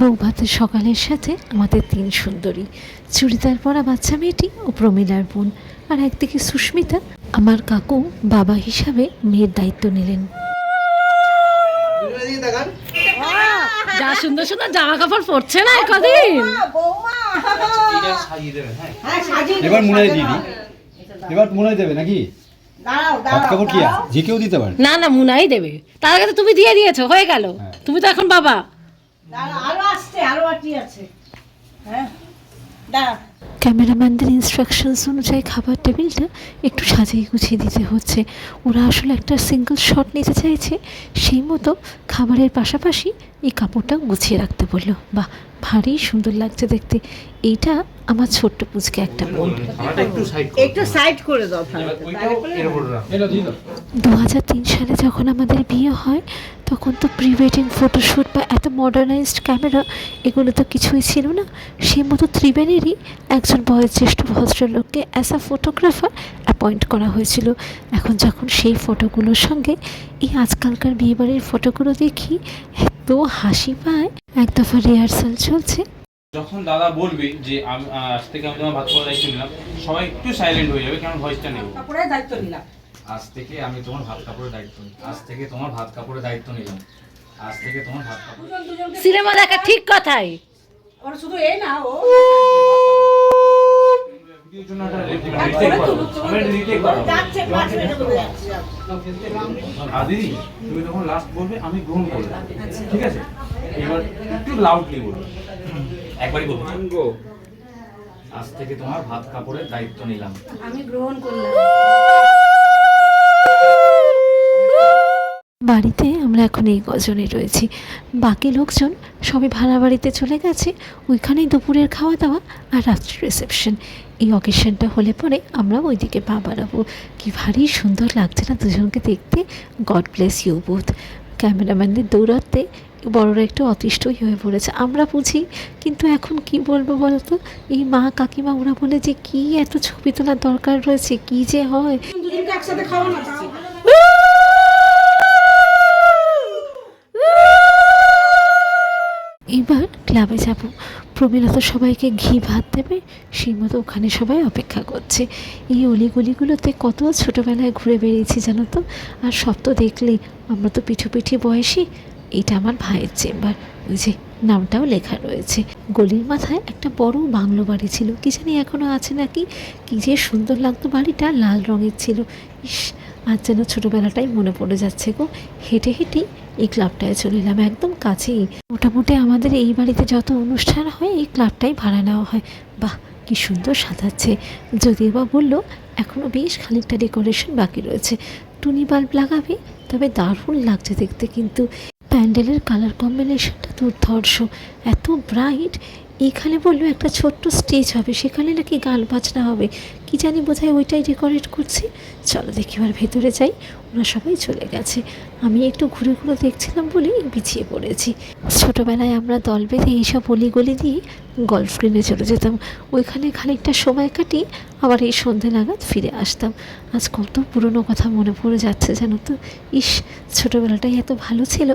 বৌভাতের সকালের সাথে আমাদের তিন সুন্দরী চুড়িদার পরা বাচ্চা মেয়েটি ও প্রমিলার বোন। আর একদিকে সুস্মিতা আমার কাকু বাবা হিসাবে মেয়ের দায়িত্ব নিলেন। যা সুন্দর সুন্দর জামা কাপড় পরছে না কদিন দেবেন হ্যাঁ। এবার মনে দিই এবার মনে দেবে নাকি? দাঁড়াও হাত দাঁড়াও কাপড় কি যে কেউ দিতে পারে। না না মুনাই দেবে। তার আগে তো তুমি দিয়ে দিয়েছ হয়ে গেল। হ্যাঁ। তুমি তো এখন বাবা। হ্যাঁ ক্যামেরাম্যানদের ইনস্ট্রাকশনস অনুযায়ী খাবার টেবিলটা একটু সাজিয়ে গুছিয়ে দিতে হচ্ছে। ওরা আসলে একটা সিঙ্গল শট নিতে চাইছে। সেই মতো খাবারের পাশাপাশি এই কাপড়টাও গুছিয়ে রাখতে বলল বাহ ভারী সুন্দর লাগছে দেখতে। এইটা আমার ছোট্ট পুচকে একটা বোন একটু সাইড করে দাও। দু হাজার তিন সালে যখন আমাদের বিয়ে হয় তখন তো প্রি ওয়েডিং ফটোশ্যুট বা এত মডার্নাইজড ক্যামেরা এগুলো তো কিছুই ছিল না। সেই মতো ত্রিবেণীরই একজন বয়োজ্যেষ্ঠ ভদ্রলোককে অ্যাজ আ ফটোগ্রাফার অ্যাপয়েন্ট করা হয়েছিল। এখন যখন সেই ফটোগুলোর সঙ্গে এই আজকালকার বিয়েবাড়ির ফটোগুলো দেখি এত হাসি পায়। এক দফা রিহার্সাল চলছে। যখন দাদা বলবে যে আমি আজ থেকে আমি তোমার ভাত খাওয়ার দায়িত্ব নিলাম সবাই একটু সাইলেন্ট হয়ে যাবে কারণ ভয়েসটা নেই। কাপড়ের দায়িত্ব নিলাম। আজ থেকে আমি তোমার ভাত কাপড়ের দায়িত্ব নিলাম। আজ থেকে তোমার ভাত কাপড়ের দায়িত্ব নিলাম। আজ থেকে তোমার ভাত কাপড় সিনেমা দেখা ঠিক কথাই। ওরা শুধু এই না ও! দিদি তুমি তখন লাস্ট বলবে আমি গ্রহণ করলাম ঠিক আছে? এবার একটু লাউডলি বলবে। একবারই বলব। আজ থেকে তোমার ভাত কাপড়ের দায়িত্ব নিলাম। আমি গ্রহণ করলাম। বাড়িতে আমরা এখন এই গজনে রয়েছি। বাকি লোকজন সবাই ভাড়া বাড়িতে চলে গেছে, ওইখানেই দুপুরের খাওয়া দাওয়া আর রাত্রি রিসেপশন এই অকেশনটা হলে পরে আমরা ওইদিকে পা বাড়াবো। কি ভারী সুন্দর লাগছে না দুজনকে দেখতে। গড ব্লেস ইউ বোথ ক্যামেরাম্যানদের দৌড়াতে বড়রা একটু অতিষ্ঠই হয়ে পড়েছে। আমরা বুঝি, কিন্তু এখন কি বলব বলতো? এই মা কাকিমা ওরা বলে যে, কি এত ছবি তোলার দরকার রয়েছে? কি যে হয়? একসাথে খাওয়া না এবার ক্লাবে যাব। প্রবীণা তো সবাইকে ঘি, ভাত দেবে সেই মতো ওখানে সবাই অপেক্ষা করছে। এই অলিগলিগুলোতে কত ছোটোবেলায় ঘুরে বেরিয়েছি জানো তো? আর সব তো দেখলেই আমরা তো পিঠুপিঠি বয়সী এটা আমার ভাইয়ের চেম্বার। যে নামটাও লেখা রয়েছে। গলির মাথায় একটা বড় বাংলো বাড়ি ছিল। কি জানি এখনও আছে নাকি? কি যে সুন্দর লাগতো বাড়িটা, লাল রঙের ছিল। ইস, আজ যেন ছোটোবেলাটাই মনে পড়ে যাচ্ছে গো। হেঁটে হেঁটেই এই ক্লাবটায় চলে এলাম, একদম কাছেই। মোটামুটি আমাদের এই বাড়িতে যত অনুষ্ঠান হয়, এই ক্লাবটাই ভাড়া নেওয়া হয়। বাহ, কি সুন্দর সাজাচ্ছে। যদিও বা বলল এখনও বেশ খানিকটা ডেকোরেশন বাকি রয়েছে। টুনি বাল্ব লাগাবে, তবে দারুণ লাগছে দেখতে কিন্তু। প্যান্ডেলের কালার কম্বিনেশনটা দুর্ধর্ষ এত ব্রাইট এখানে বলল, একটা ছোট্ট স্টেজ হবে, সেখানে নাকি গান বাজনা হবে। কি জানি বোধহয় ওইটাই ডেকোরেট করছি। চলো দেখি এবার ভেতরে যাই। ওরা সবাই চলে গেছে। আমি একটু ঘুরে ঘুরে দেখছিলাম বলেই পিছিয়ে পড়েছি। ছোটোবেলায় আমরা দল বেঁধে এইসব অলিগলি দিয়ে গল্ফ গ্রিনে চলে যেতাম। ওইখানে খানিকটা সময় কাটিয়ে আবার এই সন্ধে নাগাদ ফিরে আসতাম। আজ কত পুরনো কথা মনে পড়ে যাচ্ছে জানো তো? ইস, ছোটোবেলাটাই এত ভালো ছিল।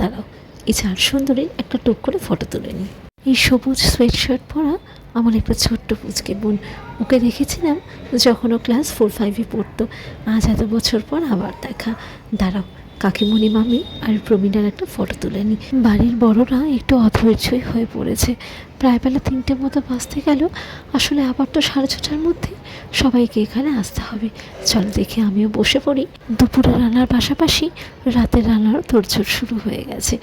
দাঁড়াও, এই সুন্দরী একটা টুক করে ফটো তুলে নিই। এই সবুজ সোয়েটশার্ট পরা আমার একটা ছোট্ট পুচকে বোন। ওকে দেখেছিলাম যখন ও ক্লাস ফোর ফাইভে পড়তো। আজ এত বছর পর আবার দেখা। দাঁড়াও, কাকিমণি মামি আর প্রবীণার একটা ফটো তুলে নিই। বাড়ির বড়রা একটু অধৈর্যই হয়ে পড়েছে। প্রায় বেলা তিনটে মতো বাঁচতে গেল। আসলে আবার তো সাড়ে ছটার মধ্যে সবাইকে এখানে আসতে হবে। চলো দেখে আমিও বসে পড়ি। দুপুরে রান্নার পাশাপাশি রাতের রান্নারও তোড়জোড় শুরু হয়ে গেছে।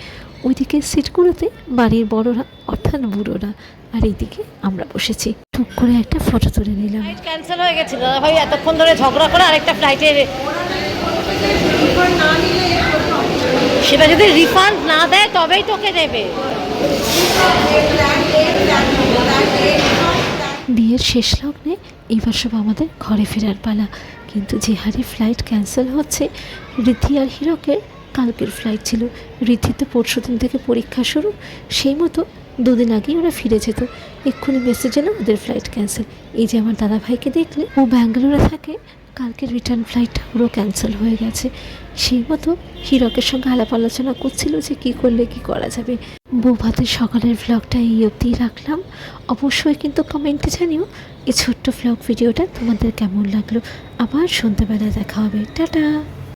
ওইদিকে সিটগুলোতে বাড়ির বড়রা অর্থাৎ বুড়োরা আর এইদিকে আমরা বসেছি। টুক করে একটা ফটো তুলে নিলাম। ফ্লাইট ক্যান্সেল হয়ে গেছিল। দাদা ভাই এতক্ষণ ধরে ঝগড়া করে আরেকটা ফ্লাইটে সেটা যদি রিফান্ড না দেয় তবেই তোকে দেবে। বিয়ের শেষ লগ্নে এবার সব আমাদের ঘরে ফেরার পালা। কিন্তু যে হারে ফ্লাইট ক্যান্সেল হচ্ছে। রিদ্ধি আর হিরকের কালকের ফ্লাইট ছিল। রিদ্ধি তো পরশু দিন থেকে পরীক্ষা শুরু। সেই মতো দুদিন আগেই ওরা ফিরে যেত। এক্ষুনি মেসেজ এলো, ওদের ফ্লাইট ক্যান্সেল এই যে আমার দাদাভাইকে দেখলে ও ব্যাঙ্গালোরে থাকে। কালকে রিটার্ন ফ্লাইটটা পুরো ক্যান্সেল হয়ে গেছে। সেই মতো হিরকের সঙ্গে আলাপ আলোচনা করছিল যে কি করলে কি করা যাবে। বৌভাতের সকালের ভ্লগটা এই অবধিই রাখলাম। অবশ্যই কিন্তু কমেন্টে জানিও এই ছোট্ট ভ্লগ ভিডিওটা তোমাদের কেমন লাগল। আবার সন্ধ্যাবেলা দেখা হবে। টাটা!